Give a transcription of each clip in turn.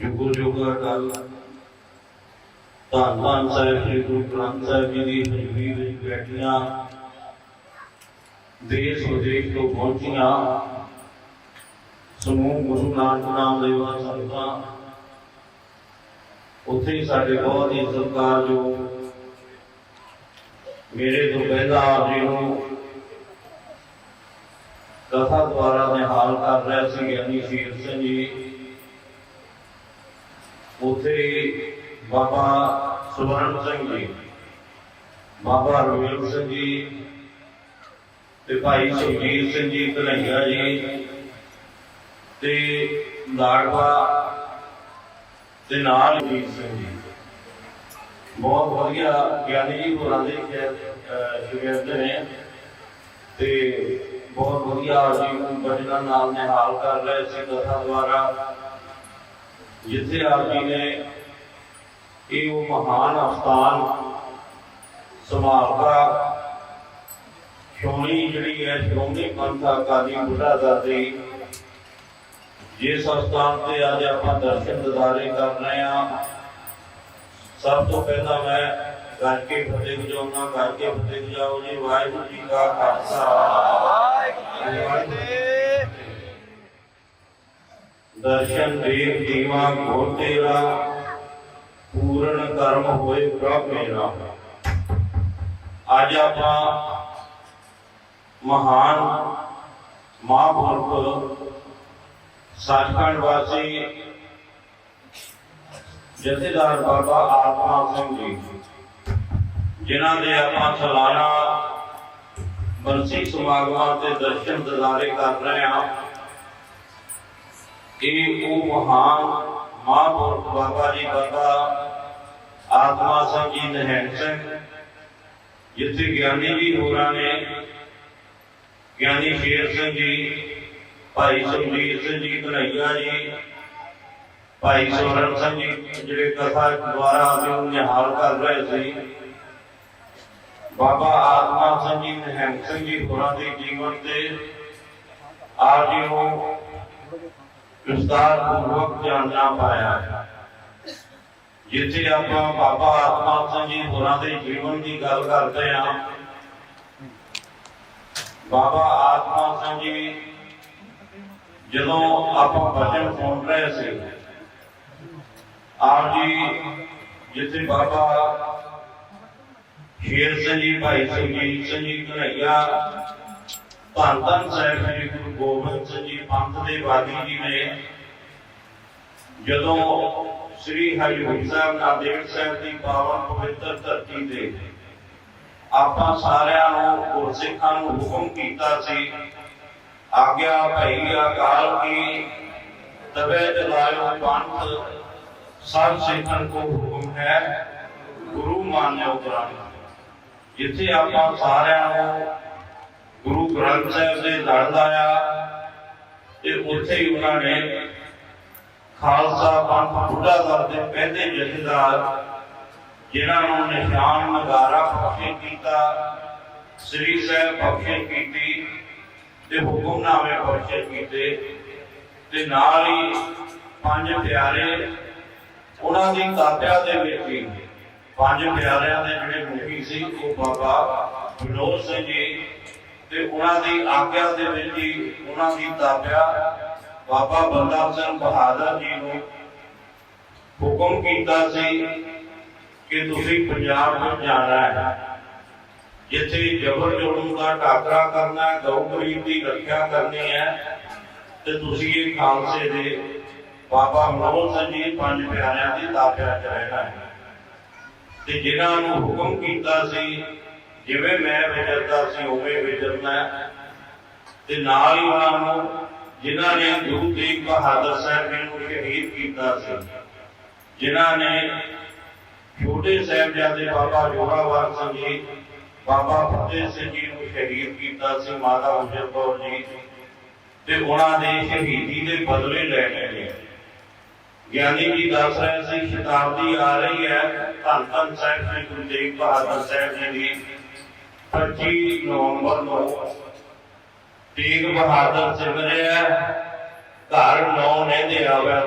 ਜੁਗੋ ਜੁਗੋ ਅਟਲ ਧੰਨ ਧੰਨ ਸਾਹਿਬ, ਸ੍ਰੀ ਗੁਰੂ ਗ੍ਰੰਥ ਸਾਹਿਬ ਜੀ ਦੀ ਹਜ਼ੂਰੀ ਵਿੱਚ ਬੈਠੀਆਂ। ਦੇਸ਼ ਵਿਦੇਸ਼ ਤੋਂ ਪਹੁੰਚੀਆਂ। ਸਮੂਹ ਗੁਰੂ ਨਾਨਕ ਨਾਮ ਲੈਵਾ ਸੰਗਤਾਂ ਉੱਥੇ ਸਾਡੇ ਬਹੁਤ ਹੀ ਸਰਕਾਰ ਜੋ ਮੇਰੇ ਤੋਂ ਪਹਿਲਾਂ ਆਪ ਜੀ ਨੂੰ ਕਥਾ ਦੁਆਰਾ ਨਿਹਾਲ ਕਰ ਰਿਹਾ ਸੀ ਗਿਆਨੀ ਸ਼ੀਰ ਸਿੰਘ ਜੀ। ਉੱਥੇ ਬਾਬਾ ਸੁਵਰਨ ਸਿੰਘ ਜੀ, ਬਾਬਾ ਰਵੀਰ ਸਿੰਘ ਜੀ ਤੇ ਭਾਈ ਸੁਖਜੀਤ ਸਿੰਘ ਜੀ ਕਨਈਆ ਜੀ ਤੇ ਲਾੜਵਾ ਤੇ ਨਾਲ ਜੀਤ ਸਿੰਘ ਜੀ। ਬਹੁਤ ਵਧੀਆ ਗਿਆਨੀ ਜੀ ਹੋਰਾਂ ਦੇ ਸ਼ਗਿਰਦ ਨੇ ਤੇ ਬਹੁਤ ਵਧੀਆ ਜੀ ਬਜਨਾ ਨਾਲ ਨਿਹਾਲ ਕਰ ਰਹੇ ਸੀ ਕਥਾ ਦੁਆਰਾ। ਜਿੱਥੇ ਆਪ ਜੀ ਨੇ ਇਹ ਉਹ ਮਹਾਨ ਅਸਥਾਨ ਸਮਾਪਤਾ ਸ਼੍ਰੋਮਣੀ ਜਿਹੜੀ ਹੈ, ਸ਼੍ਰੋਮਣੀ ਪੰਥ ਅਕਾਲੀ ਬੁੱਢਾ ਜਿਸ ਅਸਥਾਨ ਤੇ ਅੱਜ ਆਪਾਂ ਦਰਸ਼ਨ ਦਿਦਾਰੇ ਕਰ ਰਹੇ ਹਾਂ। ਸਭ ਤੋਂ ਪਹਿਲਾਂ ਮੈਂ ਕਰਕੇ ਫਤਿਹ ਵਜਾਉਣਾ, ਕਰਕੇ ਕੇ ਫਤਿਹ ਵਜਾਓ ਜੀ। ਵਾਹਿਗੁਰੂ ਜੀ ਕਾ ਖਾਲਸਾ। ਵਾਹਿਗੁਰੂ ਜੀ ਕੀ ਫਤਿਹ। ਦਰਸ਼ਨ ਦੇਵ ਦੀਵਾ ਗੁਰ ਤੇਰਾ, ਪੂਰਨ ਕਰਮ ਹੋਏ ਪ੍ਰਭ ਮੇਰਾ। ਅੱਜ ਆਪਾਂ ਮਹਾਨ ਮਹਾਂਪੁਰਖ ਸੱਚਖੰਡ ਵਾਸੀ ਜਥੇਦਾਰ ਬਾਬਾ ਆਤਮਾ ਸਿੰਘ ਜੀ, ਜਿਨ੍ਹਾਂ ਦੇ ਆਪਾਂ ਸਾਲਾਨਾ ਬਰਸੀ ਸਮਾਗਮਾਂ ਤੇ ਦਰਸ਼ਨ ਦਿਦਾਰੇ ਕਰ ਰਹੇ ਹਾਂ। ਇਹ ਉਹ ਮਹਾਨ ਮਹਾਂਪੁਰਖ ਬਾਬਾ ਜੀ ਬਾਬਾ ਆਤਮਾ ਸਿੰਘ ਜੀ ਨਹਿਣ ਸਿੰਘ ਜਿੱਥੇ ਗਿਆਨੀ ਜੀ ਹੋਰਾਂ ਨੇ ਗਿਆਨੀ ਸ਼ੇਰ ਸਿੰਘ ਜੀ ਭਾਈ ਸੁਖਜੀਤ ਸਿੰਘ ਜੀ ਕਨਈਆ ਜੀ ਭਾਈ ਸੋਰਨ ਸਿੰਘ ਜੀ ਜਿਹੜੇ ਕਥਾ ਦੁਆਰਾ ਨੂੰ ਨਿਹਾਲ ਕਰ ਰਹੇ ਸੀ ਬਾਬਾ ਆਤਮਾ ਸਿੰਘ ਜੀ ਨਹਿੰਗ ਸਿੰਘ ਜੀ ਹੋਰਾਂ ਦੇ ਜੀਵਨ ਤੇ ਆਪ ਜੀ ਨੂੰ ਵਿਸਤਾਰ ਪੂਰਵਕ ਜਾਣਨਾ ਪਾਇਆ। ਜਿੱਥੇ ਆਪਾਂ ਬਾਬਾ ਆਤਮਾ ਸਿੰਘ ਜੀ ਹੋਰਾਂ ਦੇ ਜੀਵਨ ਦੀ ਗੱਲ ਕਰਦੇ ਹਾਂ, ਬਾਬਾ ਆਤਮਾ ਸਿੰਘ ਜੀ ਜਦੋਂ ਆਪਾਂ ਭਜਨ ਸੁਣ ਰਹੇ ਸੀ, ਆਪ ਜੀ ਜਿੱਥੇ ਬਾਬਾ ਸ਼ੇਰ ਸਿੰਘ ਜੀ, ਭਾਈ ਸੁਖਜੀਤ ਸਿੰਘ ਜੀ ਕਨਈਆ ਧੰਨ ਧੰਨ ਸਾਹਿਬ ਸ੍ਰੀ ਗੁਰੂ ਗੋਬਿੰਦ ਸਿੰਘ ਜੀ, ਪੰਥ ਦੇ ਵਾਦੀ ਜੀ ਨੇ ਜਦੋਂ ਸ੍ਰੀ ਹਰਿਮੰਦਰ ਸਾਹਿਬ ਨਾਂਦੇੜ ਸਾਹਿਬ ਦੀ ਪਾਵਨ ਪਵਿੱਤਰ ਧਰਤੀ ਤੇ ਆਪਾਂ ਸਾਰਿਆਂ ਨੂੰ ਗੁਰਸਿੱਖਾਂ ਨੂੰ ਹੁਕਮ ਕੀਤਾ ਸੀ, ਆਗਿਆ ਭਈ ਅਕਾਲ ਕੀ ਤਵੇ ਜਲਾਇਓ ਪੰਥ, ਸਭ ਸਿੱਖਾਂ ਕੋ ਹੁਕਮ ਹੈ, ਗੁਰੂ ਮਾਨਿਓ ਗ੍ਰੰਥ ਜਿੱਥੇ ਆਪਾਂ ਸਾਰਿਆਂ ਨੂੰ ਗੁਰੂ ਗ੍ਰੰਥ ਸਾਹਿਬ ਦੇ ਲੜ ਲਾਇਆ ਤੇ ਉੱਥੇ ਹੀ ਉਹਨਾਂ ਨੇ ਖਾਲਸਾ ਪੰਥ ਬੁੱਢਾ ਦਰ ਦੇ ਪਹਿਲੇ ਜਥੇਦਾਰ, ਜਿਨ੍ਹਾਂ ਨੂੰ ਨਿਸ਼ਾਨ ਨਗਾਰਾ ਬਖਸ਼ਿਸ਼ ਕੀਤਾ, ਸ੍ਰੀ ਸਾਹਿਬ ਬਖਸ਼ਿਸ਼ ਕੀਤੀ ਤੇ ਹੁਕਮਨਾਮੇ ਬਖਸ਼ਿਸ਼ ਕੀਤੇ ਤੇ ਨਾਲ ਹੀ ਪੰਜ ਪਿਆਰੇ ਉਹਨਾਂ ਦੀ ਤਾਬਿਆ ਦੇ ਵਿੱਚ ਹੀ ਪੰਜ ਪਿਆਰਿਆਂ ਦੇ ਜਿਹੜੇ ਮੁਖੀ ਸੀ, ਉਹ ਬਾਬਾ ਵਿਨੋਦ ਸਿੰਘ ਜੀ ਤੇ ਉਹਨਾਂ ਦੀ ਆਗਿਆ ਦੇ ਵਿੱਚ ਹੀ ਉਹਨਾਂ ਦੀ ਤਾਬਿਆ ਬਾਬਾ ਬੰਦਾ ਸਿੰਘ ਬਹਾਦਰ ਜੀ ਨੂੰ ਹੁਕਮ ਕੀਤਾ ਸੀ ਕਿ ਤੁਸੀਂ ਪੰਜਾਬ ਵਿੱਚ ਜਾਣਾ ਹੈ। ਜਿੱਥੇ ਜਬਰ ਜੁਲਮ ਦਾ ਟਾਕਰਾ ਕਰਨਾ ਹੈ ਗਊ ਗਰੀਬ ਦੀ ਰੱਖਿਆ ਕਰਨੀ ਹੈ, ਤੇ ਤੁਸੀਂ ਇਹ ਖਾਲਸੇ ਦੇ ਬਾਬਾ ਮਨੋਜ ਸਿੰਘ ਜੀ ਪੰਜ ਪਿਆਰਿਆਂ ਦੀ ਤਾਬਿਆ ਚ ਰਹਿਣਾ ਹੈ। ਤੇ ਜਿਨ੍ਹਾਂ ਨੂੰ ਹੁਕਮ ਕੀਤਾ ਸੀ ਜਿਵੇਂ ਮੈਂ ਵਿਚਰਦਾ ਸੀ, ਉਵੇਂ ਵਿਚਰਨਾ ਤੇ ਨਾਲ ਹੀ ਉਹਨਾਂ ਨੂੰ, ਜਿਨ੍ਹਾਂ ਨੇ ਗੁਰੂ ਤੇਗ ਬਹਾਦਰ ਸਾਹਿਬ ਜੀ ਨੂੰ ਸ਼ਹੀਦ ਕੀਤਾ ਸੀ, ਜਿਨ੍ਹਾਂ ਨੇ ਛੋਟੇ ਸਾਹਿਬਜ਼ਾਦੇ ਬਾਬਾ ਜੋਰਾਵਰ ਸਿੰਘ ਜੀ, ਬਾਬਾ ਫਤਿਹ ਸਿੰਘ ਜੀ ਨੂੰ ਸ਼ਹੀਦ ਕੀਤਾ ਸੀ, ਮਾਤਾ ਉਜਰ ਕੌਰ ਜੀ, ਤੇ ਉਹਨਾਂ ਦੇ ਸ਼ਹੀਦੀ ਦੇ ਬਦਲੇ ਲੈਣੇ ਨੇ ਗਿਆਨੀ ਜੀ ਦੱਸ ਰਹੇ ਸੀ, ਸ਼ਤਾਬਦੀ ਆ ਰਹੀ ਹੈ, ਧੰਨ ਧੰਨ ਸਾਹਿਬ ਸ੍ਰੀ ਗੁਰੂ ਤੇਗ ਬਹਾਦਰ ਸਾਹਿਬ ਜੀ ਦੀ 25 ਨਵੰਬਰ ਨੂੰ ਤੇਗ ਬਹਾਦਰ ਸਿਮਰਿਆ, ਘਰ ਨੌ ਨੇ ਦੇ ਆਵਿਆ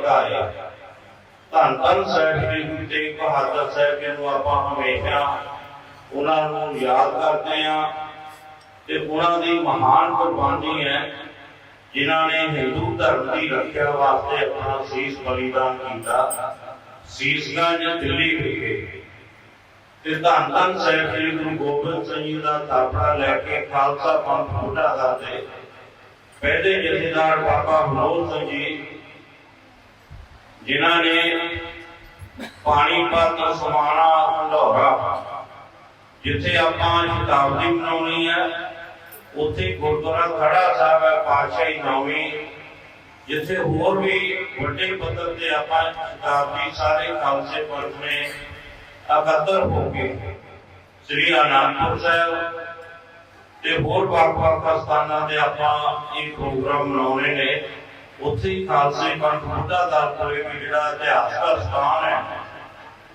ਧੰਨ ਧੰਨ ਸਾਹਿਬ ਸ੍ਰੀ ਗੁਰੂ ਤੇਗ ਬਹਾਦਰ ਸਾਹਿਬ ਜੀ ਨੂੰ ਆਪਾਂ ਹਮੇਸ਼ਾ ਉਹਨਾਂ ਨੂੰ ਯਾਦ ਕਰਦੇ ਹਾਂ ਤੇ ਉਹਨਾਂ ਦੀ ਮਹਾਨ ਕੁਰਬਾਨੀ ਹੈ, ਜਿਨ੍ਹਾਂ ਨੇ ਹਿੰਦੂ ਧਰਮ ਦੀ ਰੱਖਿਆ ਵਾਸਤੇ ਆਪਣਾ ਸੀਸ ਬਲੀਦਾਨ ਕੀਤਾ। ਸੀਸਗੰਜ ਦਿੱਲੀ ਵਿਖੇ। ਤੇ ਧੰਨ ਧੰਨ ਸਾਹਿਬ ਸ੍ਰੀ ਗੁਰੂ ਗੋਬਿੰਦ ਸਿੰਘ ਜੀ ਦਾ ਥਾਪੜਾ ਲੈ ਕੇ ਖਾਲਸਾ ਪੰਥ ਬੁੱਢਾ ਦਾ ਪਹਿਲੇ ਜਥੇਦਾਰ ਬਾਬਾ ਮਨੋਜ ਸਿੰਘ ਜੀ, ਜਿਨ੍ਹਾਂ ਨੇ ਪਾਣੀਪਤ ਸਮਾਣਾ ਹੰਡੋਰਾ ਜਿੱਥੇ ਆਪਾਂ ਸ਼ਤਾਬਦੀ ਮਨਾਉਣੀ ਹੈ, ਉੱਥੇ ਗੁਰਦੁਆਰਾ ਖੜਾ ਸਾਹਿਬ ਹੈ, ਪਾਤਸ਼ਾਹੀ ਨੌਵੀਂ, ਜਿੱਥੇ ਹੋਰ ਵੀ ਵੱਡੇ ਪੱਧਰ ਤੇ ਆਪਾਂ ਸ਼ਤਾਬਦੀ ਸਾਰੇ ਖਾਲਸੇ ਪੰਥ ਨੇ ਇਕੱਤਰ ਹੋ ਕੇ ਸ੍ਰੀ ਅਨੰਦਪੁਰ ਸਾਹਿਬ ਤੇ ਹੋਰ ਵੱਖ-ਵੱਖ ਸਥਾਨਾਂ ਤੇ ਆਪਾਂ ਇਹ ਪ੍ਰੋਗਰਾਮ ਮਨਾਉਣੇ ਨੇ। ਉੱਥੇ ਹੀ ਖਾਲਸੇ ਪੰਥ ਬੁੱਢਾ ਦਲ ਕੋਲੇ ਵੀ ਜਿਹੜਾ ਇਤਿਹਾਸਕ ਸਥਾਨ ਹੈ,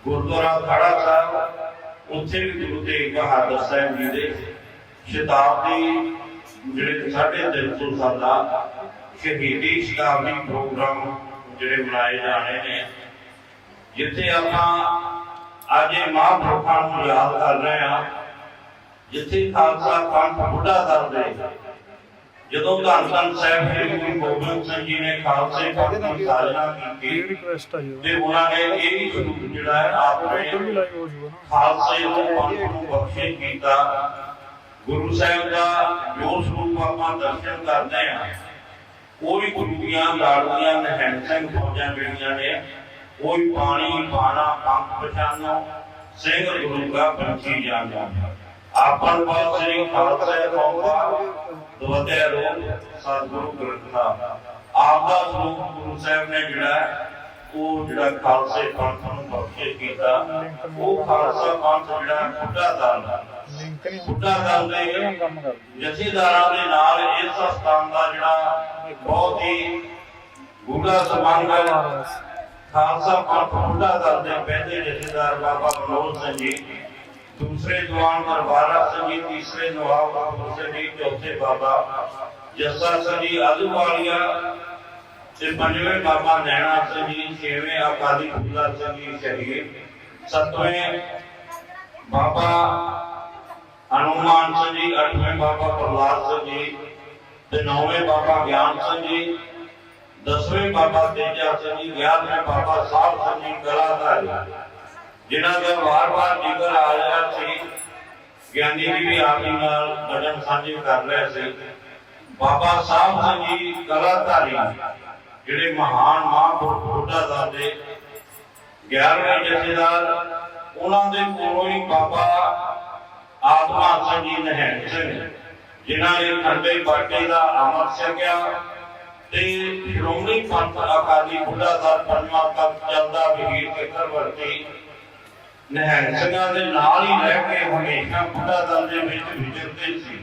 ਗੁਰਦੁਆਰਾ ਖੜਾ ਸਾਹਿਬ, ਉੱਥੇ ਵੀ ਗੁਰੂ ਤੇਗ ਬਹਾਦਰ ਸਾਹਿਬ ਜੀ ਦੇ ਸ਼ਤਾਬਦੀ ਜਿਹੜੇ ਸਾਢੇ ਤਿੰਨ ਸੌ ਸਾਲਾ ਸ਼ਹੀਦੀ ਸ਼ਤਾਬਦੀ ਪ੍ਰੋਗਰਾਮ ਜਿਹੜੇ ਮਨਾਏ ਜਾਣੇ ਨੇ। ਜਿੱਥੇ ਆਪਾਂ ਅੱਜ ਇਹ ਮਹਾਂਪੁਰਖਾਂ ਨੂੰ ਯਾਦ ਕਰ ਰਹੇ ਹਾਂ ਜਿੱਥੇ ਖਾਲਸਾ ਪੰਥ ਬੁੱਢਾ ਦਲ ਦੇ ਜਦੋਂ ਧੰਨ ਧੰਨ ਸਾਹਿਬ ਸ੍ਰੀ ਗੁਰੂ ਗੋਬਿੰਦ ਸਿੰਘ ਜੀ ਨੇ ਖਾਲਸੇ ਪੰਥ ਦੀ ਸਾਜਨਾ ਕੀਤੀ ਤੇ ਉਹਨਾਂ ਨੇ ਇਹ ਵੀ ਸਰੂਪ ਜਿਹੜਾ ਹੈ ਆਪਣੇ ਖਾਲਸੇ ਨੂੰ ਪੰਥ ਨੂੰ ਬਖਸ਼ਿਸ਼ ਕੀਤਾ। ਗੁਰੂ ਸਾਹਿਬ ਦਾ ਜੋ ਸਰੂਪ ਆਪਾਂ ਦਰਸ਼ਨ ਕਰਦੇ ਹਾਂ ਉਹ ਵੀ ਗੁਰੂ ਦੀਆਂ ਲਾੜੀਆਂ ਨਹਿਣ ਸਿੰਘ ਫੌਜਾਂ ਜਿਹੜੀਆਂ ਨੇ ਉਹ ਪਾਣੀ ਪਾਣਾ ਪੰਖ ਪਛਾਨੋ ਸਿੰਘ ਗੁਰੂ ਦਾ ਪੰਛੀ ਜਾਣ ਆਪਨ ਪਾਸੇ ਖਾਲਸੇ ਕੌਮਾ ਦਵਤੇ ਰੂਪ ਸਤਿਗੁਰੂ ਗ੍ਰੰਥ ਆਪ ਦਾ ਸਰੂਪ ਗੁਰੂ ਸਾਹਿਬ ਨੇ ਜਿਹੜਾ, ਉਹ ਜਿਹੜਾ ਖਾਲਸੇ ਪੰਥ ਨੂੰ ਬਖਸ਼ਿਸ਼ ਕੀਤਾ, ਉਹ ਖਾਲਸਾ ਪੰਥ ਜਿਹੜਾ ਬੁੱਢਾ ਦਲ ਬੁੱਢਾ ਦਲ ਦੇ ਜਥੇਦਾਰਾਂ ਦੇ ਨਾਲ ਇਸ ਸਥਾਨ ਦਾ ਜਿਹੜਾ ਬਹੁਤ ਹੀ ਗੂੜਾ ਸੰਬੰਧ ਹੈ। ਖਾਲਸਾ ਪੰਥ ਬੁੱਢਾ ਦਲ ਦੇ ਪਹਿਲੇ ਜਥੇਦਾਰ ਬਾਬਾ ਮਨੋਜ ਸਿੰਘ ਜੀ, ਦੂਸਰੇ ਦੀਵਾਨ ਦਰਬਾਰਾ ਸਿੰਘ ਜੀ, ਤੀਸਰੇ ਨਵਾਬ ਬਾਬਾ ਸਿੰਘ ਜੀ, ਚੌਥੇ ਬਾਬਾ ਜੱਸਾ ਸਿੰਘ ਜੀ ਆਲੂਵਾਲੀਆ ਤੇ ਪੰਜਵੇਂ ਬਾਬਾ ਨੈਣਾ ਸਿੰਘ ਜੀ, ਛੇਵੇਂ ਅਕਾਲੀ ਫੂਲਾ ਸਿੰਘ ਜੀ ਸ਼ਹੀਦ ਸੱਤਵੇਂ ਬਾਬਾ ਹਨੂਮਾਨ ਸਿੰਘ ਜੀ, ਅੱਠਵੇਂ ਬਾਬਾ ਪ੍ਰਹਲਾਦ ਸਿੰਘ ਜੀ ਤੇ ਨੌਵੇਂ ਬਾਬਾ ਗਿਆਨ ਸਿੰਘ ਜੀ। ਦਸਵੇਂ ਬਾਬਾ ਤੇਜਾ ਸਿੰਘ ਜੀ, ਗਿਆਰਵੇਂ ਬਾਬਾ ਸਾਹਿਬ ਸਿੰਘ ਜੀ, ਕਲਾਧਾਰੀ। ਜਿਨ੍ਹਾਂ ਦਾ ਵਾਰ-ਵਾਰ ਜ਼ਿਕਰ ਆ ਰਿਹਾ ਸੀ, ਗਿਆਨੀ ਜੀ ਵੀ ਆਪ ਜੀ ਨਾਲ ਗਜਨ ਸਾਂਝੀ ਕਰ ਰਹੇ ਸੀ। ਬਾਬਾ ਸਾਹਿਬ ਸਿੰਘ ਜੀ, ਕਲਾਧਾਰੀ, ਜਿਹੜੇ ਮਹਾਨ ਮਹਾਂਪੁਰਖ ਬੁੱਢਾ ਸਾਹਿਬ 11ਵੇਂ ਜਥੇਦਾਰ, ਉਹਨਾਂ ਦੇ ਕੋਲੋਂ ਹੀ ਬਾਬਾ ਆਤਮਾ ਸਿੰਘ ਜੀ ਨਹਿਣ ਸਿੰਘ, ਜਿਨ੍ਹਾਂ ਨੇ ਖੰਡੇ ਬਾਟੇ ਦਾ ਅਮਰ ਛਕਿਆ ਤੇ ਸ਼੍ਰੋਮਣੀ ਪੰਥ ਅਕਾਲੀ ਬੁੱਢਾ ਸਾਹਿਬ ਪੰਜਵਾਂ ਤੱਕ ਚੱਲਦਾ ਵਹੀਰ ਫਿਕਰ ਵਰਤੀ ਦੇ ਨਾਲ ਹੀ ਰਹਿ ਕੇ ਹਮੇਸ਼ਾ ਬੁੱਢਾ ਦਲ ਦੇ ਵਿੱਚ ਵਿਚਰਦੇ ਸੀ।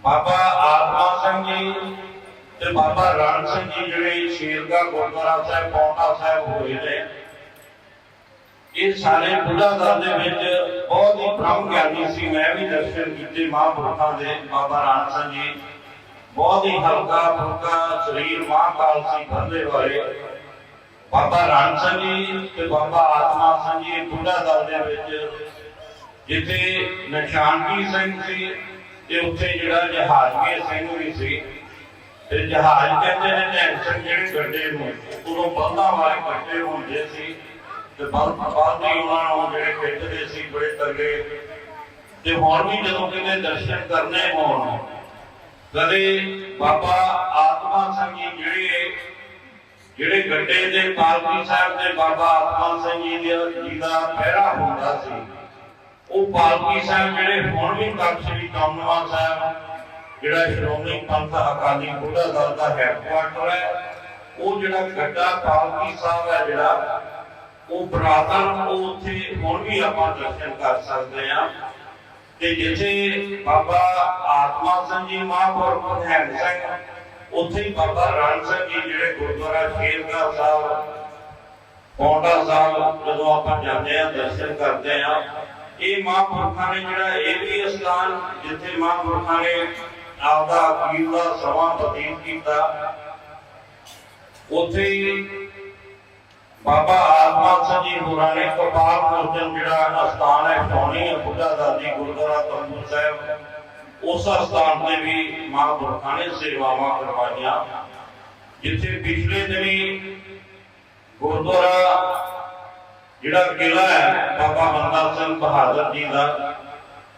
ਬਾਬਾ ਆਤਮਾ ਸਿੰਘ ਜੀ ਤੇ ਬਾਬਾ ਰਣ ਸਿੰਘ ਜੀ ਜਿਹੜੇ ਸ਼ੇਰਗਾ ਗੁਰਦੁਆਰਾ ਸਾਹਿਬ, ਪੌਂਟਾ ਸਾਹਿਬ ਹੋਏ ਨੇ, ਇਹ ਸਾਰੇ ਬੁੱਢਾ ਦਲ ਦੇ ਵਿੱਚ ਬਹੁਤ ਹੀ ਪ੍ਰਮ ਗਿਆਨੀ ਸੀ। ਮੈਂ ਵੀ ਦਰਸ਼ਨ ਕੀਤੇ ਮਹਾਂਪੁਰਖਾਂ ਦੇ, ਬਾਬਾ ਰਣ ਸਿੰਘ ਜੀ। ਬਹੁਤ ਹੀ ਹਲਕਾ ਫੁਲਕਾ ਸਰੀਰ ਮਹਾਂਕਾਲ ਸੀ ਬੰਦੇ ਵਾਲੇ। ਬਾਬਾ ਰਣ ਸਿੰਘ ਜੀ ਤੇ ਬਾਬਾ ਆਤਮਾ ਸਿੰਘ ਜੀ ਬੁੱਢਾ ਦਲ ਦੇ ਵਿੱਚ, ਜਿੱਥੇ ਨਿਸ਼ਾਨਕੀ ਸਿੰਘ ਸੀ ਤੇ ਉੱਥੇ ਜਿਹੜਾ ਜਹਾਜ਼ਗੇ ਸਿੰਘ ਵੀ ਸੀ। ਤੇ ਜਹਾਜ਼ ਕਹਿੰਦੇ ਨੇ ਨੈਂਸਨ ਜਿਹੜੇ ਗੱਡੇ ਨੂੰ, ਉਦੋਂ ਬੰਦਾਂ ਵਾਲੇ ਗੱਡੇ ਹੁੰਦੇ ਸੀ ਤੇ ਬੰਦ ਬੰਦ ਹੀ ਉਹਨਾਂ ਨੂੰ ਜਿਹੜੇ ਖੇਡਦੇ ਸੀ ਬੜੇ ਤਗੜੇ। ਤੇ ਹੁਣ ਵੀ ਜਦੋਂ ਕਿਤੇ ਦਰਸ਼ਨ ਕਰਨੇ ਹੋਣ ਕਦੇ ਬਾਬਾ ਆਤਮਾ ਸਿੰਘ ਜੀ ਜਿਹੜੇ ਜਿਹੜੇ ਗੱਡੇ ਦੇ ਪਾਲਕੀ ਸਾਹਿਬ ਦੇ ਬਾਬਾ ਆਤਮਾ ਸਿੰਘ ਜੀ ਦੇ ਜੀ ਦਾ ਪਹਿਰਾ ਹੁੰਦਾ ਸੀ, ਉਹ ਪਾਲਕੀ ਸਾਹਿਬ ਜਿਹੜੇ ਹੁਣ ਵੀ ਤਖਤ ਸ੍ਰੀ ਕਾਮਨਵਾ ਸਾਹਿਬ, ਜਿਹੜਾ ਸ਼੍ਰੋਮਣੀ ਪੰਥ ਅਕਾਲੀ ਬੁੱਢਾ ਦਲ ਦਾ ਹੈਡਕੁਆਟਰ ਹੈ, ਉਹ ਜਿਹੜਾ ਗੱਡਾ ਪਾਲਕੀ ਸਾਹਿਬ ਹੈ ਜਿਹੜਾ, ਉਹ ਬਰਾਤਨ ਉਹ ਉੱਥੇ ਹੁਣ ਵੀ ਆਪਾਂ ਦਰਸ਼ਨ ਕਰ ਸਕਦੇ ਹਾਂ। ਤੇ ਜਿੱਥੇ ਬਾਬਾ ਆਤਮਾ ਸਿੰਘ ਜੀ ਮਹਾਂਪੁਰਖ ਹਰਿ ਸਿੰਘ ਉੱਥੇ ਹੀ ਬਾਬਾ ਰਣ ਸਿੰਘ ਜੀ ਜਿਹੜੇ ਗੁਰਦੁਆਰਾ ਸ਼ੇਰਗੜ੍ਹ ਸਾਹਿਬ ਪੌਂਟਾ ਸਾਹਿਬ, ਜਦੋਂ ਆਪਾਂ ਜਾਂਦੇ ਆ ਦਰਸ਼ਨ ਕਰਦੇ ਆ ਇਹ ਮਹਾਂਪੁਰਖਾਂ ਨੇ ਜਿਹੜਾ ਇਹ ਵੀ ਸਥਾਨ ਜਿੱਥੇ ਮਹਾਂਪੁਰਖਾਂ ਨੇ ਆਪਦਾ ਅਖੀਰ ਦਾ ਸਮਾਂ ਬਤੀਤ ਕੀਤਾ, ਉੱਥੇ ਹੀ ਬਾਬਾ ਆਤਮਾ ਸਿੰਘ ਜੀ ਹੋਰਾਂ ਨੇ ਕਪਾਲ ਮੋਚਨ ਜਿਹੜਾ ਅਸਥਾਨ ਹੈ ਸੋਹਣੀ ਹੈ, ਬੁੱਢਾ ਦਾਦੀ ਗੁਰਦੁਆਰਾ ਤੰਬੂ ਸਾਹਿਬ, ਉਸ ਅਸਥਾਨ ਤੇ ਵੀ ਮਹਾਂਪੁਰਖਾਂ ਨੇ ਸੇਵਾਵਾਂ ਕਰਵਾਈਆਂ। ਜਿੱਥੇ ਪਿਛਲੇ ਦਿਨੀ ਗੁਰਦੁਆਰਾ ਜਿਹੜਾ ਕਿਲਾ ਹੈ, ਬਾਬਾ ਬੰਦਾ ਸਿੰਘ ਬਹਾਦਰ ਜੀ ਦਾ,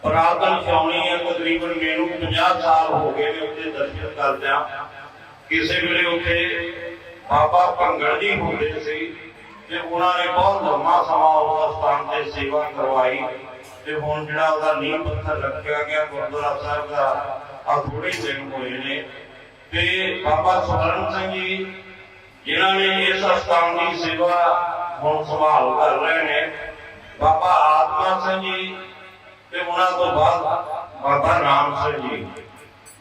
ਪੁਰਾਤਨ ਛਾਉਣੀ ਹੈ, ਤਕਰੀਬਨ ਮੈਨੂੰ 50 ਸਾਲ ਹੋ ਗਏ ਨੇ ਉੱਥੇ ਦਰਸ਼ਨ ਕਰਦਿਆਂ। ਕਿਸੇ ਵੇਲੇ ਉੱਥੇ ਬਾਬਾ ਭੰਗੜ ਜੀ ਹੁੰਦੇ ਸੀ ਤੇ ਉਹਨਾਂ ਨੇ ਬਹੁਤ ਲੰਮਾ ਸਮਾਂ ਉਸ ਸਥਾਨ ਤੇ ਸੇਵਾ ਕਰਵਾਈ ਤੇ ਹੁਣ ਜਿਹੜਾ ਉਹਦਾ ਨੀਂਹ ਪੱਥਰ ਰੱਖਿਆ ਗਿਆ ਗੁਰਦੁਆਰਾ ਸਾਹਿਬ ਦਾ ਆ ਥੋੜੇ ਦਿਨ ਹੋਏ ਨੇ। ਤੇ ਬਾਬਾ ਸਵਰਨ ਸਿੰਘ ਜੀ, ਜਿਨ੍ਹਾਂ ਨੇ ਇਸ ਸਥਾਨ ਦੀ ਸੇਵਾ ਹੁਣ ਸੰਭਾਲ ਕਰ ਰਹੇ ਨੇ, ਬਾਬਾ ਆਤਮਾ ਸਿੰਘ ਜੀ ਤੇ ਉਹਨਾਂ ਤੋਂ ਬਾਅਦ ਬਾਬਾ ਰਾਮ ਸਿੰਘ ਜੀ।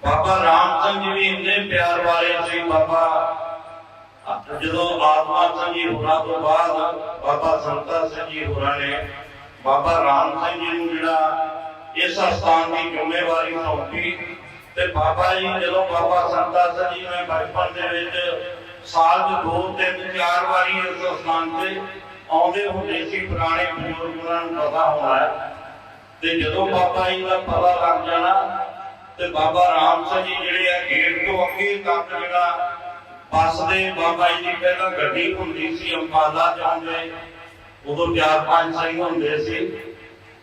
ਬਾਬਾ ਰਾਮ ਸਿੰਘ ਜੀ ਵੀ ਇੰਨੇ ਪਿਆਰ ਵਾਲੇ ਸੀ, ਬਾਬਾ ਜਦੋਂ ਆਤਮਾ ਸਿੰਘ ਜੀ ਤੋਂ ਬਾਅਦ ਬਾਬਾ ਸੰਤਾ ਸਿੰਘ ਜੀ ਨੇ, ਬਾਬਾ ਰਾਮ ਸਿੰਘ ਜੀ ਨੂੰ ਜਿਹੜਾ ਇਸ ਸਥਾਨ ਦੀ ਜ਼ਿੰਮੇਵਾਰੀ ਸੌਂਪੀ ਤੇ ਬਾਬਾ ਜੀ ਜਦੋਂ ਬਾਬਾ ਸੰਤਾ ਸਿੰਘ ਜੀ ਨੇ ਬਚਪਨ ਦੇ ਵਿੱਚ ਸਾਲ ਚ ਦੋ, ਤਿੰਨ, ਚਾਰ ਵਾਰੀ ਇਸ ਸਥਾਨ ਤੇ ਆਉਂਦੇ ਹੁੰਦੇ ਸੀ, ਪੁਰਾਣੇ ਬਜ਼ੁਰਗ ਨੂੰ ਪਤਾ ਹੋਣਾ ਹੈ। ਤੇ ਜਦੋਂ ਬਾਬਾ ਜੀ ਦਾ ਪਤਾ ਲੱਗ ਜਾਣਾ ਤੇ ਬਾਬਾ ਰਾਮ ਸਿੰਘ ਜੀ ਜਿਹੜੇ ਆ ਗੇਟ ਤੋਂ ਅੱਗੇ ਤੱਕ ਜਿਹੜਾ ਬੱਸ ਬਾਬਾ ਜੀ ਦੀ ਪਹਿਲਾਂ ਗੱਡੀ ਹੁੰਦੀ ਸੀ ਅੰਬਾਲਾ ਜਾਂਦੇ ਉਦੋਂ ਚਾਰ ਪੰਜ ਸਿੰਘ ਹੁੰਦੇ ਸੀ।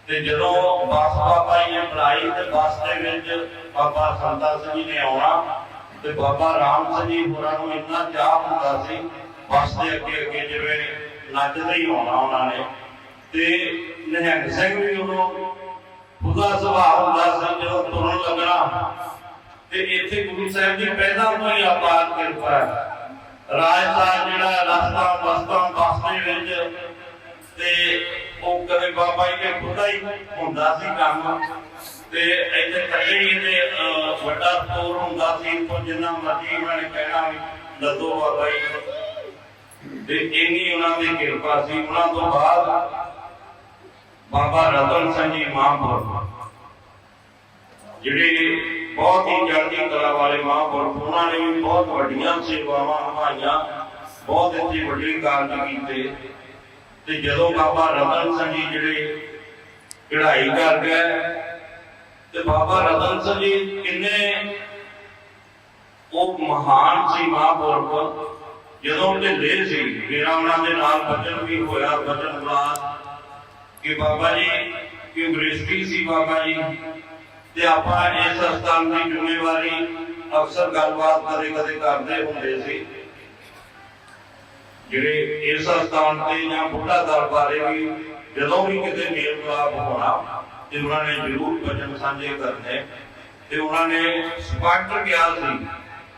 ਤੇ ਜਦੋਂ ਬੱਸ ਬਾਬਾ ਜੀ ਨੇ ਬਣਾਈ ਤੇ ਬੱਸ ਦੇ ਵਿੱਚ ਬਾਬਾ ਸੰਤਾ ਸਿੰਘ ਜੀ ਨੇ ਆਉਣਾ। ਤੇ ਬਾਬਾ ਰਾਮ ਸਿੰਘ ਜੀ ਹੋਰਾਂ ਨੂੰ ਇੰਨਾ ਚਾਹ ਹੁੰਦਾ ਸੀ, ਬੱਸ ਦੇ ਅੱਗੇ ਅੱਗੇ ਜਿਵੇਂ ਨੱਚਦੇ ਹੀ ਆਉਣਾ ਉਹਨਾਂ ਨੇ। ਤੇ ਨਿਹੰਗ ਸਿੰਘ ਵੀ ਉਦੋਂ ਉਹਦਾ ਸੁਭਾਅ ਹੁੰਦਾ ਸੀ, ਜਦੋਂ ਤੁਰਨ ਲੱਗਣਾ। ਤੇ ਇੱਥੇ ਗੁਰੂ ਸਾਹਿਬ ਦੀ ਪਹਿਲਾਂ ਤੋਂ ਹੀ ਆਪਾਰ ਕਿਰਪਾ ਹੈ। ਰਾਜਸਥਾਨ ਜਿਹੜਾ ਰਸਤਾ ਬਸਤਾਂ ਬੱਸ ਵਿੱਚ ਤੇ ਉਹ ਕਦੇ ਬਾਬਾ ਜੀ ਦੇ ਖੁਦਾ ਹੀ ਹੁੰਦਾ ਸੀ ਕੰਮ। ਤੇ ਇੱਥੇ ਥੱਲੇ ਹੀ ਇਹਦੇ ਵੱਡਾ ਸਟੋਰ ਹੁੰਦਾ ਸੀ ਤੋਂ ਜਿੰਨਾ ਮਰਜ਼ੀ ਉਹਨਾਂ ਨੇ ਕਹਿਣਾ ਵੀ ਲੱਦੋ ਬਾਬਾ ਜੀ। ਤੇ ਇੰਨੀ ਉਹਨਾਂ ਦੀ ਕਿਰਪਾ ਸੀ। ਉਹਨਾਂ ਤੋਂ ਬਾਅਦ ਬਾਬਾ ਰਤਨ ਸਿੰਘ ਜੀ ਮਹਾਂਪੁਰ ਜਿਹੜੇ ਬਹੁਤ ਹੀ ਚੜ੍ਹਦੀ ਕਲਾ ਵਾਲੇ ਮਹਾਂਪੁਰਖ, ਉਹਨਾਂ ਨੇ ਵੀ ਬਹੁਤ ਵੱਡੀਆਂ ਸੇਵਾਵਾਂ ਨਿਭਾਈਆਂ ਬਹੁਤ ਇੱਥੇ ਵੱਡੇ ਕਾਰਜ ਕੀਤੇ। ਤੇ ਜਦੋਂ ਬਾਬਾ ਰਤਨ ਸਿੰਘ ਜੀ ਜਿਹੜੇ ਚੜ੍ਹਾਈ ਕਰ ਗਏ ਤੇ ਬਾਬਾ ਰਤਨ ਸਿੰਘ ਜੀ ਕਿੰਨੇ ਉਹ ਮਹਾਨ ਸੀ ਮਹਾਂਪੁਰਖ। ਜਦੋਂ ਢਿੱਲੇ ਸੀ, ਮੇਰਾ ਉਹਨਾਂ ਦੇ ਨਾਲ ਬਚਨ ਵੀ ਹੋਇਆ, ਬਚਨ ਬੁਲਾ ਕਿ ਬਾਬਾ ਜੀ, ਕਿ ਗ੍ਰਸਤੀ ਸੀ ਬਾਬਾ ਜੀ। ਤੇ ਆਪਾਂ ਇਸ ਸਥਾਨ ਦੀ ਜ਼ਿੰਮੇਵਾਰੀ ਅਕਸਰ ਗੱਲਬਾਤ ਕਦੇ ਕਦੇ ਕਰਦੇ ਹੁੰਦੇ ਸੀ। ਜਿਹੜੇ ਇਸ ਸਥਾਨ ਤੇ ਜਾਂ ਬੁੱਢਾ ਦਰ ਬਾਰੇ ਵੀ ਜਦੋਂ ਵੀ ਕਿਤੇ ਮੇਲ ਮਿਲਾਪ ਹੋਣਾ, ਤੇ ਉਹਨਾਂ ਨੇ ਜ਼ਰੂਰ ਵਚਨ ਸਾਂਝੇ ਕਰਨੇ। ਤੇ ਉਹਨਾਂ ਨੇ ਸਪਸ਼ਟ ਕਿਹਾ ਸੀ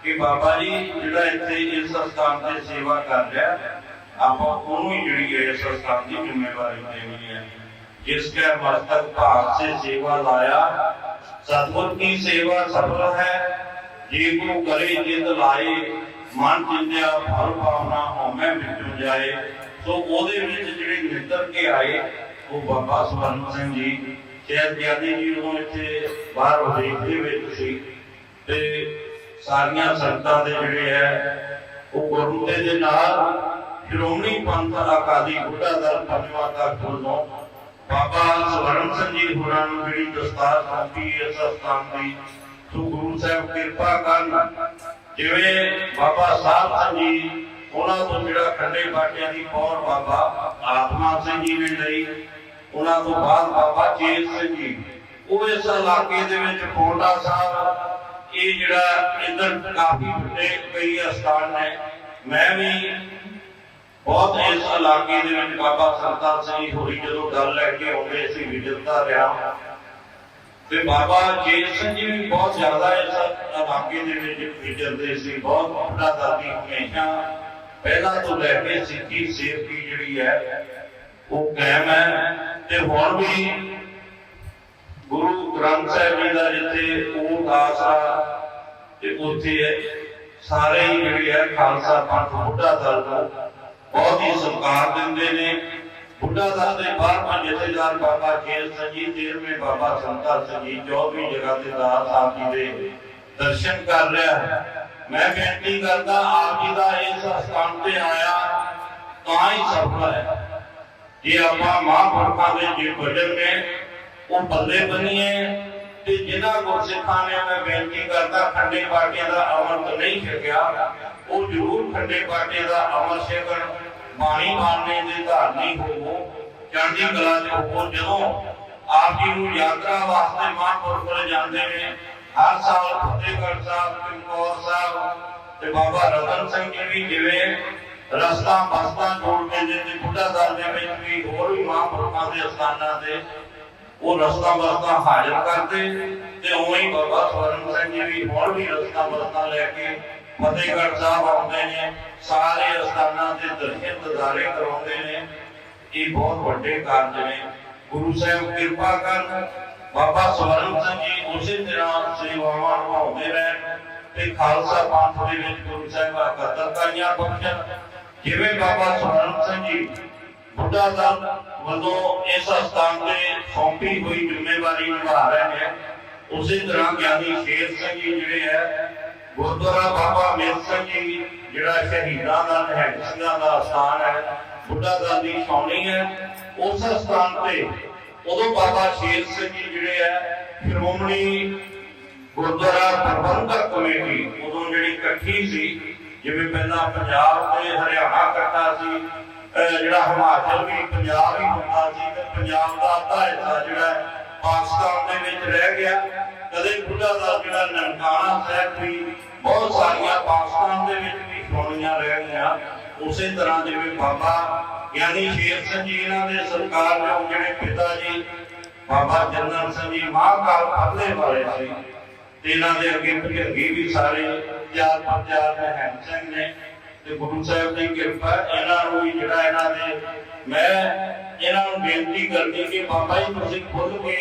ਕਿ ਬਾਬਾ ਜੀ, ਜਿਹੜਾ ਇੱਥੇ ਇਸ ਸਥਾਨ ਤੇ ਸੇਵਾ ਕਰ ਰਿਹਾ, ਆਪਾਂ ਉਹਨੂੰ ਹੀ ਜਿਹੜੀ ਇਸ ਸਥਾਨ ਦੀ ਜ਼ਿੰਮੇਵਾਰੀ ਦੇਣੀ ਹੈ। ਜਿਸ ਕੇ ਮਸਤਕ ਭਾਗ ਸੇ ਸੇਵਾ ਲਾਇਆ ਸਤਿਗੁਰ ਕੀ ਸੇਵਾ ਸਫਲ ਹੈ? ਜੇ ਕੋ ਕਰੇ ਜਿੰਦ ਮਨ ਚਿੰਦਿਆ ਫਲ ਭਾਵਨਾ ਹੋਮੈ ਵਿੱਚੋਂ ਜਾਏ, ਸੋ ਉਹਦੇ ਵਿੱਚ ਜਿਹੜੇ ਨਿੱਤਰ ਕੇ ਆਏ, ਉਹ ਬਾਬਾ ਸਵਰਨ ਸਿੰਘ ਜੀ ਸ਼ਹਿਰ ਗਿਆਨੀ ਜੀ ਉਦੋਂ ਇੱਥੇ ਬਾਹਰ ਵਿਦੇਸ਼ ਦੇ ਵਿੱਚ ਸੀ, ਤੇ ਸਾਰੀਆਂ ਸੰਗਤਾਂ ਦੇ ਜਿਹੜੇ ਹੈ, ਉਹ ਗੁਰਮਤਿ ਦੇ ਨਾਲ ਸ਼੍ਰੋਮਣੀ ਪੰਥ ਅਕਾਲੀ ਬੁੱਢਾ ਦਲ ਪੰਜਵਾਂ ਤੱਕ ਵੱਲੋਂ ਬਾਬਾ ਸਵਰਨ ਸਿੰਘ ਜੀ ਹੋਰਾਂ ਨੂੰ ਜਿਹੜੀ ਦਸਤਾਰ ਸੌਂਪੀ ਇਸ ਸਥਾਨ ਦੀ, ਸੋ ਗੁਰੂ ਸਾਹਿਬ ਕਿਰਪਾ ਕਰਨ। ਜਿਵੇਂ ਬਾਬਾ ਸਾਹਿਬ ਜੀ, ਉਹਨਾਂ ਤੋਂ ਜਿਹੜਾ ਖੰਡੇ ਬਾਟਿਆਂ ਦੀ ਪੌਰ ਬਾਬਾ ਆਤਮਾ ਸਿੰਘ ਜੀ ਨੇ ਲਈ, ਉਹਨਾਂ ਤੋਂ ਬਾਅਦ ਬਾਬਾ ਚੇਤ ਸਿੰਘ ਜੀ। ਉਹ ਇਸ ਇਲਾਕੇ ਦੇ ਵਿੱਚ ਪੋਂਡਾ ਸਾਹਿਬ, ਇਹ ਜਿਹੜਾ ਇੱਧਰ ਕਾਫੀ ਵੱਡੇ ਕਈ ਅਸਥਾਨ ਨੇ। ਮੈਂ ਵੀ ਬਹੁਤ ਇਸ ਇਲਾਕੇ ਦੇ ਵਿੱਚ ਬਾਬਾ ਸਰਦਾਰ ਸਿੰਘ ਜੀ ਹੋਰੀ ਜਦੋਂ ਗੱਲ ਲੈ ਕੇ ਆਉਂਦੇ ਸੀ ਵਿਜਿਲਦਾ ਰਿਹਾ। ਤੇ ਬਾਬਾ ਜੇਤ ਸਿੰਘ ਜੀ ਵੀ ਬਹੁਤ ਜ਼ਿਆਦਾ ਇਸ ਇਲਾਕੇ ਦੇ ਵਿੱਚ ਵਿਚਰਦੇ ਸੀ, ਬਹੁਤ ਵੱਡਾ ਦਾਦੀ ਹਮੇਸ਼ਾ ਪਹਿਲਾਂ ਤੋਂ ਲੈ ਕੇ ਸਿੱਖੀ ਸੇਵਕੀ ਜਿਹੜੀ ਹੈ, ਉਹ ਕਾਇਮ ਹੈ। ਤੇ ਹੁਣ ਵੀ ਗੁਰੂ ਗ੍ਰੰਥ ਸਾਹਿਬ ਜੀ ਦਾ ਜਿੱਥੇ ਉਹ ਆਸਰਾ ਤੇ ਉੱਥੇ ਸਾਰੇ ਹੀ ਜਿਹੜੇ ਹੈ ਖਾਲਸਾ ਪੰਥ ਬੁੱਢਾ ਦਲ ਨੂੰ ਬਹੁਤ ਹੀ ਸਤਿਕਾਰ ਦਿੰਦੇ ਨੇ। ਬੁੱਢਾ ਦਲ ਦੇ ਬਾਹਰ ਜਥੇਦਾਰ ਬਾਬਾ ਖੇਲ ਸਿੰਘ ਤੇਰਵੇਂ ਬਾਬਾ ਸੰਤਾ ਸਿੰਘ ਜੀ 24 ਸਾਹਿਬ ਜੀ ਦੇ ਦਰਸ਼ਨ ਕਰ ਰਿਹਾ ਮੈਂ ਬੇਨਤੀ ਕਰਦਾ ਆਪ ਜੀ ਦਾ ਇਸ ਸਥਾਨ ਤੇ ਆਇਆ ਤਾਂ ਹੀ ਸਫਲ ਹੈ ਜੇ ਆਪਾਂ ਮਹਾਂਪੁਰਖਾਂ ਦੇ ਜੇ ਵਜਨ ਨੇ, ਉਹ ਬੱਲੇ ਬਣੀਏ ਤੇ ਜਿਨ੍ਹਾਂ ਗੁਰਸਿੱਖਾਂ ਨੇ ਮੈਂ ਬੇਨਤੀ ਕਰਦਾ ਖੰਡੇ ਬਾਟੇ ਦਾ ਅਮਰਤ ਨਹੀਂ ਛਕਿਆ। ਉਹ ਜ਼ਰੂਰ ਖੰਡੇ ਬਾਟੇ ਦਾ ਅਮਰ ਛਕਣ। ਬਾਣੀ ਬਾਣੇ ਦੇ ਧਾਰਨੀ ਹੋਵੋ। ਚੜ੍ਹਦੀ ਕਲਾ ਦੇ ਹੋਵੋ ਜਦੋਂ ਆਪ ਜੀ ਨੂੰ ਯਾਤਰਾ ਵਾਸਤੇ ਮਹਾਂਪੁਰਖ ਲੈ ਜਾਂਦੇ ਨੇ, ਹਰ ਸਾਲ ਫਤਿਹਗੜ੍ਹ ਸਾਹਿਬ, ਚਮਕੌਰ ਸਾਹਿਬ ਤੇ ਬਾਬਾ ਰਤਨ ਸਿੰਘ ਜੀ ਵੀ ਜਿਵੇਂ ਰਸਤਾ ਬਸਤਾ ਜੋੜ ਕੇ ਜੇ ਬੁੱਢਾ ਦਲ ਦੇ ਵਿੱਚ ਵੀ ਹੋਰ ਵੀ ਮਹਾਂਪੁਰਖਾਂ ਦੇ ਅਸਥਾਨਾਂ ਤੇ ਉਹ ਰਸਤਾ ਬਸਤਾ ਹਾਜ਼ਰ ਕਰਦੇ ਤੇ ਉਵੇਂ ਬਾਬਾ ਸਵਰਨ ਸਿੰਘ ਜੀ ਵੀ ਹੁਣ ਵੀ ਰਸਤਾ ਬਸਤਾ ਲੈ ਕੇ ਫਤਿਹਗੜ੍ਹ ਸਾਹਿਬ ਆਉਂਦੇ ਨੇ, ਸਾਰੇ ਅਸਥਾਨਾਂ ਤੇ ਦਰਸ਼ਨ ਦਿਦਾਰੇ ਕਰਾਉਂਦੇ ਨੇ। ਇਹ ਬਹੁਤ ਵੱਡੇ ਕਾਰਜ ਨੇ। ਗੁਰੂ ਸਾਹਿਬ ਕਿਰਪਾ ਕਰਨ, ਬਾਬਾ ਸਵਰਨ ਸਿੰਘ ਜੀ ਉਸੇ ਤਰ੍ਹਾਂ ਸੇਵਾਵਾਂ ਨਿਭਾਉਂਦੇ ਰਹਿਣ ਤੇ ਖਾਲਸਾ ਪੰਥ ਦੇ ਵਿੱਚ ਗੁਰੂ ਸਾਹਿਬਾਂ ਕਦਰਕਾਰੀਆਂ ਬਖਸ਼ਣ। ਜਿਵੇਂ ਬਾਬਾ ਸਵਰਨ ਸਿੰਘ ਜੀ ਬੁੱਢਾ ਦਲ ਵੱਲੋਂ ਇਸ ਸਥਾਨ ਤੇ ਸੌਂਪੀ ਹੋਈ, ਜ਼ਿੰਮੇਵਾਰੀ ਨਿਭਾ ਰਹੇ ਨੇ ਉਸੇ ਤਰ੍ਹਾਂ ਗਿਆਨੀ ਸ਼ੇਰ ਸਿੰਘ ਜੀ ਜਿਹੜੇ ਹੈ, ਗੁਰਦੁਆਰਾ ਬਾਬਾ ਮੇਰ ਸਿੰਘ ਜੀ, ਜਿਹੜਾ ਸ਼ਹੀਦਾਂ ਦਾ ਨਿਹੰਗ ਦਾ ਸਥਾਨ ਹੈ, ਬੁੱਢਾ ਦਲ ਦੀ ਛਾਉਣੀ ਹੈ। ਉਸ ਸਥਾਨ ਤੇ ਉਦੋਂ ਬਾਬਾ ਸ਼ੇਰ ਸਿੰਘ ਜੀ ਜਿਹੜੇ ਹੈ, ਸ਼੍ਰੋਮਣੀ ਗੁਰਦੁਆਰਾ ਪ੍ਰਬੰਧਕ ਕਮੇਟੀ ਉਦੋਂ ਜਿਹੜੀ ਇਕੱਠੀ ਸੀ, ਜਿਵੇਂ ਪਹਿਲਾਂ ਪੰਜਾਬ ਤੇ ਹਰਿਆਣਾ ਇਕੱਠਾ ਸੀ ਜਿਹੜਾ ਹਿਮਾਚਲ ਵੀ, ਪੰਜਾਬ ਹੀ ਹੁੰਦਾ ਸੀ, ਤੇ ਪੰਜਾਬ ਦਾ ਅੱਧਾ ਹਿੱਸਾ ਜਿਹੜਾ ਪਾਕਿਸਤਾਨ ਦੇ ਵਿੱਚ ਰਹਿ ਗਿਆ। ਕਦੇ ਬੁੱਢਾ ਦਾ ਜਿਹੜਾ ਨਨਕਾਣਾ ਸਾਹਿਬ ਵੀ ਬਹੁਤ ਸਾਰੀਆਂ ਪਾਕਿਸਤਾਨ ਦੇ ਵਿੱਚ ਵੀ ਛੋਣੀਆਂ ਰਹਿ ਗਈਆਂ। ਉਸੇ ਤਰ੍ਹਾਂ ਜਿਵੇਂ ਬਾਬਾ ਗਿਆਨੀ ਸ਼ੇਰ ਸਿੰਘ ਜੀ ਇਹਨਾਂ ਦੇ ਸਰਕਾਰ ਦੇ ਜਿਹੜੇ ਪਿਤਾ ਜੀ, ਬਾਬਾ ਜਨਰਲ ਸਿੰਘ ਜੀ, ਮਹਾਕਾਲ ਪੱਲੇ ਵਾਲੇ ਸੀ। ਤੇ ਇਹਨਾਂ ਦੇ ਅੱਗੇ ਭਜੰਗੀ ਵੀ ਸਾਰੇ ਚਾਰ ਪ੍ਰਚਾਰ ਦੇ ਹੈ ਸਿੰਘ ਨੇ। ਤੇ ਗੁਰੂ ਸਾਹਿਬ ਦੀ ਕਿਰਪਾ, ਇਹਨਾਂ ਨੂੰ ਵੀ ਜਿਹੜਾ ਇਹਨਾਂ ਦੇ, ਮੈਂ ਇਹਨਾਂ ਨੂੰ ਬੇਨਤੀ ਕਰਨੀ ਕਿ ਬਾਬਾ ਜੀ, ਤੁਸੀਂ ਖੁੱਲ ਕੇ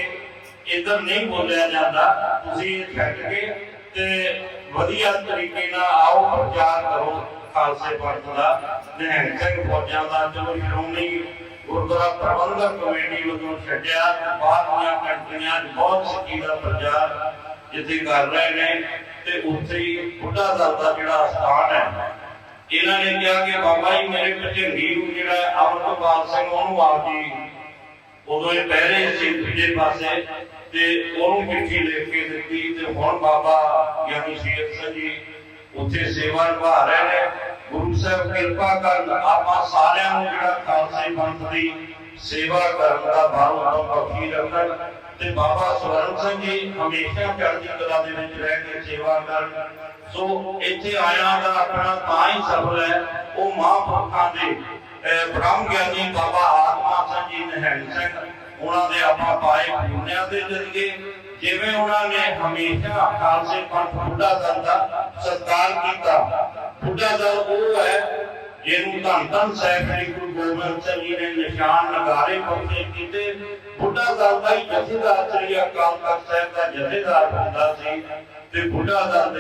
ਇਧਰ ਨਹੀਂ ਬੋਲਿਆ ਜਾਂਦਾ, ਤੁਸੀਂ ਛੱਡ ਕੇ ਤੇ ਵਧੀਆ ਤਰੀਕੇ ਨਾਲ ਆਓ, ਪ੍ਰਚਾਰ ਕਰੋ ਖਾਲਸੇ ਪੰਥ ਦਾ ਨਿਹੰਗ ਸਿੰਘ ਫੌਜਾਂ ਦਾ ਚਲੋ ਸ਼੍ਰੋਮਣੀ ਗੁਰਦੁਆਰਾ ਪ੍ਰਬੰਧਕ ਕਮੇਟੀ ਵੱਲੋਂ ਛੱਡਿਆ, ਤੇ ਬਾਹਰ ਦੀਆਂ ਕੰਟਰੀਆਂ 'ਚ ਬਹੁਤ ਸਿੱਖੀ ਦਾ ਪ੍ਰਚਾਰ ਜਿੱਥੇ ਕਰ ਰਹੇ ਨੇ, ਤੇ ਉੱਥੇ ਬੁੱਢਾ ਦਲ ਦਾ ਜਿਹੜਾ ਸਥਾਨ ਹੈ ਇਹਨਾਂ ਨੇ ਕਿਹਾ ਕਿ ਬਾਬਾ ਜੀ ਮੇਰੇ ਭਜੰਗੀ ਨੂੰ ਜਿਹੜਾ ਅਮਰਤਪਾਲ ਸਿੰਘ, ਉਹਨੂੰ ਆਪ ਜੀ ਉਦੋਂ ਇਹ ਪਹਿਰੇ ਸੀ ਦੂਜੇ ਪਾਸੇ ਤੇ ਉਹਨੂੰ ਚਿੱਠੀ ਲਿਖ ਕੇ ਦਿੱਤੀ ਤੇ ਹੁਣ ਬਾਬਾ ਗਿਆਨੀ ਸ਼ੇਰ ਸਿੰਘ ਜੀ ਉੱਥੇ ਸੇਵਾ ਨਿਭਾ ਰਹੇ ਨੇ। ਗੁਰੂ ਸਾਹਿਬ ਕਿਰਪਾ ਕਰਨ ਆਪਾਂ ਸਾਰਿਆਂ ਨੂੰ ਜਿਹੜਾ ਖਾਲਸਾ ਪੰਥ ਦੀ ਸੇਵਾ ਕਰਨ ਦਾ ਬਾਹਰੋਂ ਤੋਂ ਬਖਸ਼ੀ ਰੱਖਣ। ਤੇ ਬਾਬਾ ਸਵਰਨ ਸਿੰਘ ਜੀ ਹਮੇਸ਼ਾ ਚੜ੍ਹਦੀ ਕਲਾ ਦੇ ਵਿੱਚ ਰਹਿ ਕੇ ਸੇਵਾ ਕਰਨ। ਸੋ ਇੱਥੇ ਆਇਆ ਦਾ ਆਪਣਾ ਤਾਂ ਹੀ ਸਫਲ ਹੈ। ਉਹ ਮਹਾਂਪੁਰਖਾਂ ਦੇ ਬ੍ਰਹਮ ਗਿਆਨੀ ਬਾਬਾ ਆਤਮਾ ਸਿੰਘ ਜੀ ਨਿਹੰਗ ਸਿੰਘ, ਉਹਨਾਂ ਦੇ ਆਪਾਂ ਪਾਏ ਪੁੰਨਿਆਂ ਦੇ ਜ਼ਰੀਏ। ਜਿਵੇਂ ਉਹਨਾਂ ਨੇ ਹਮੇਸ਼ਾ ਖਾਲਸੇ ਪੰਥ ਬੁੱਢਾ ਦਲ ਦਾ ਸਤਿਕਾਰ ਕੀਤਾ, ਬੁੱਢਾ ਦਲ ਉਹ ਹੈ ਜਿਹਨੂੰ ਧੰਨ ਧੰਨ ਸਾਹਿਬ ਸ੍ਰੀ ਗੁਰੂ ਗੋਬਿੰਦ ਸਿੰਘ ਜੀ ਨੇ ਨਿਸ਼ਾਨ ਨਗਾਰੇ ਪਹੁੰਚੇ ਕੀਤੇ, ਬੁੱਢਾ ਦਲ ਹੀ ਜਥੇਦਾਰ ਸ੍ਰੀ ਅਕਾਲ ਤਖਤ ਸਾਹਿਬ ਦਾ ਜਥੇਦਾਰ ਹੁੰਦਾ ਸੀ ਤੇ ਬੁੱਢਾ ਦਲ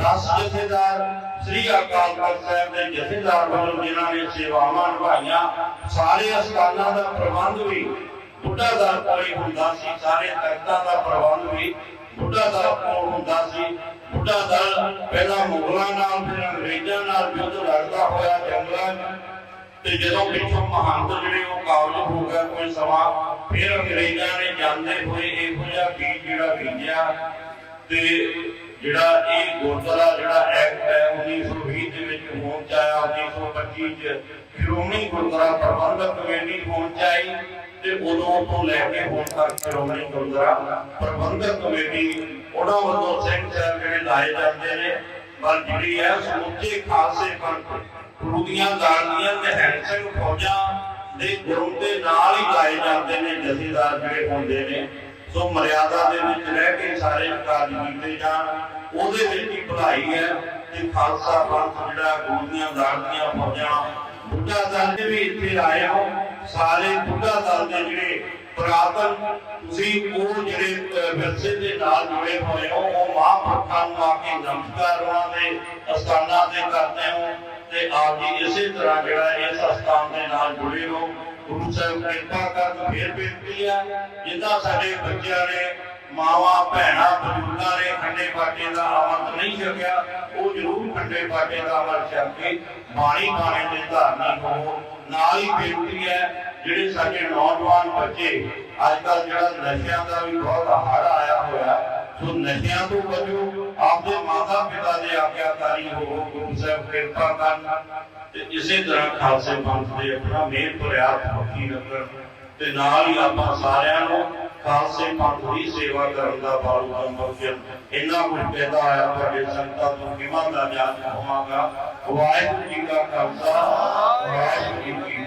10 ਜਥੇਦਾਰ ਸ੍ਰੀ ਅਕਾਲ ਤਖਤ ਸਾਹਿਬ ਦੇ ਜਥੇਦਾਰ ਵੱਲੋਂ ਜਿਨ੍ਹਾਂ ਨੇ ਸੇਵਾਵਾਂ ਨਿਭਾਈਆਂ, ਸਾਰੇ ਅਸਥਾਨਾਂ ਦਾ ਪ੍ਰਬੰਧ ਵੀ ਬੁੱਢਾ ਦਲ ਕੋਲ ਹੁੰਦਾ ਸੀ, ਸਾਰੇ ਤਖਤਾਂ ਦਾ ਪ੍ਰਬੰਧ ਵੀ ਬੁੱਢਾ ਦਲ ਕੋਲ ਹੁੰਦਾ ਸੀ। ਬੁੱਢਾ ਦਲ ਪਹਿਲਾਂ ਮੁਗਲਾਂ ਨਾਲ, ਫਿਰ ਅੰਗਰੇਜ਼ਾਂ ਨਾਲ ਯੁੱਧ ਲੜਦਾ ਹੋਇਆ ਜੰਗਲਾਂ 'ਚ। ਤੇ ਜਦੋਂ ਪਿੱਛੋਂ ਮਹੰਤ ਜਿਹੜੇ ਉਹ ਕਾਬਜ ਹੋ ਗਿਆ ਕੋਈ ਸਮਾਂ, ਫਿਰ ਅੰਗਰੇਜ਼ਾਂ ਨੇ ਜਾਂਦੇ ਹੋਏ ਇਹੋ ਜਿਹਾ ਬੀਜ ਜਿਹੜਾ ਬੀਜਿਆ। ਤੇ ਜਿਹੜਾ ਇਹ ਗੁਰਦੁਆਰਾ, ਜਿਹੜਾ ਐਕਟ ਹੈ 1920 ਦੇ ਵਿੱਚ ਹੋਣ ਚ 1925 ਚ ਸ਼੍ਰੋਮਣੀ ਗੁਰਦੁਆਰਾ ਪ੍ਰਬੰਧਕ ਕਮੇਟੀ ਹੋਣ ਚ ਤੇ ਉਦੋਂ ਤੋਂ ਲੈ ਕੇ ਹੁਣ ਤੱਕ ਸ਼੍ਰੋਮਣੀ ਗੁਰਦੁਆਰਾ ਪ੍ਰਬੰਧਕ ਕਮੇਟੀ ਉਹਨਾਂ ਵੱਲੋਂ ਸਿੰਘ ਸਾਹਿਬ ਜਿਹੜੇ ਲਾਏ ਜਾਂਦੇ ਨੇ, ਪਰ ਜਿਹੜੀ ਹੈ ਸਮੁੱਚੇ ਖਾਲਸੇ ਪੰਥ ਗੁਰੂ ਦੀਆਂ ਦਾੜੀਆਂ ਨਿਹੰਗ ਫੌਜਾਂ ਦੇ ਗੁਰੂ ਦੇ ਨਾਲ ਹੀ ਲਾਏ ਜਾਂਦੇ ਨੇ, ਜਥੇਦਾਰ ਜਿਹੜੇ ਹੁੰਦੇ ਨੇ, ਸੋ ਮਰਿਆਦਾ ਦੇ ਵਿੱਚ ਰਹਿ ਕੇ ਸਾਰੇ ਕਾਰਜ ਕੀਤੇ ਜਾਣ। ਉਹਦੇ ਵਿੱਚ ਹੀ ਭਲਾਈ ਹੈ ਤੇ ਖਾਲਸਾ ਪੰਥ ਜਿਹੜਾ ਗੁਰੂ ਦਾੜੀਆਂ ਫੌਜਾਂ ਬੁੱਢਾ ਦਲ ਦੇ ਵੀ ਇੱਥੇ ਆਏ ਹੋ। ਸਾਰੇ ਬੁੱਢਾ ਦਲ ਦੇ ਜਿਹੜੇ ਪੁਰਾਤਨ, ਤੁਸੀਂ ਉਹ ਜਿਹੜੇ ਵਿਰਸੇ ਦੇ ਨਾਲ ਜੁੜੇ ਹੋਏ ਹੋ, ਉਹ ਮਹਾਂਪੁਰਖਾਂ ਨੂੰ ਆ ਕੇ ਨਮਸਕਾਰ ਉਹਨਾਂ ਦੇ, ਅਸਥਾਨਾਂ ਤੇ ਕਰਦੇ ਹੋ ਤੇ ਆਪ ਜੀ ਇਸੇ ਤਰ੍ਹਾਂ ਜਿਹੜਾ ਇਸ ਅਸਥਾਨ ਦੇ ਨਾਲ ਜੁੜੇ ਹੋ। ਗੁਰੂ ਸਾਹਿਬ ਕਿਰਪਾ ਕਰਨ ਫੇਰ ਬੇਨਤੀ ਹੈ, ਜਿੱਦਾਂ ਸਾਡੇ ਬੱਚਿਆਂ ਨੇ ਮਾਵਾ, ਭੈਣਾ, ਬਜ਼ੁਰਗਾਂ ਨੇ ਖੰਡੇ ਬਾਟੇ ਦਾ ਅਮਰ ਨਹੀਂ ਛਕਿਆ ਉਹ ਜ਼ਰੂਰ ਖੰਡੇ ਬਾਟੇ ਦਾ ਅਮਰ ਛਕ ਕੇ ਬਾਣੀ ਬਾਣੇ ਦੇ ਧਾਰਨੀ ਹੋ। ਨਾਲ ਹੀ ਬੇਨਤੀ ਹੈ, ਜਿਹੜੇ ਸਾਡੇ ਨੌਜਵਾਨ ਬੱਚੇ ਅੱਜ ਕੱਲ ਜਿਹੜਾ ਨਸ਼ਿਆਂ ਦਾ ਵੀ ਬਹੁਤ ਹੜ ਆਇਆ ਹੋਇਆ, ਸੋ ਨਸ਼ਿਆਂ ਤੋਂ ਬਚੋ। ਆਪਦੇ ਮਾਤਾ ਪਿਤਾ ਦੇ ਆਗਿਆਕਾਰੀ ਹੋਵੋ ਗੁਰੂ ਸਾਹਿਬ ਕਿਰਪਾ ਕਰਨ। ਤੇ ਇਸੇ ਤਰ੍ਹਾਂ ਖਾਲਸੇ ਪੰਥ ਦੇ ਆਪਣਾ ਮਿਹਰ ਭਰਿਆ ਪੱਕੀ ਰੱਖਣ ਤੇ ਨਾਲ ਹੀ ਆਪਾਂ ਸਾਰਿਆਂ ਨੂੰ ਖਾਲਸੇ ਪੰਥ ਦੀ ਸੇਵਾ ਕਰਨ ਦਾ ਬਾਰੂ ਕੰਮ ਬਖਸ਼ਣ ਇੰਨਾ ਕੁਝ ਪੈਦਾ ਆਇਆ ਤੁਹਾਡੇ ਸੰਗਤਾਂ ਤੋਂ ਕਿਮਾਂ ਦਾ ਜਾਣ ਹੋਵਾਂਗਾ ਵਾਹਿਗੁਰੂ ਜੀ ਕਾ ਖਾਲਸਾ, ਵਾਹਿਗੁਰੂ ਜੀ ਕੀ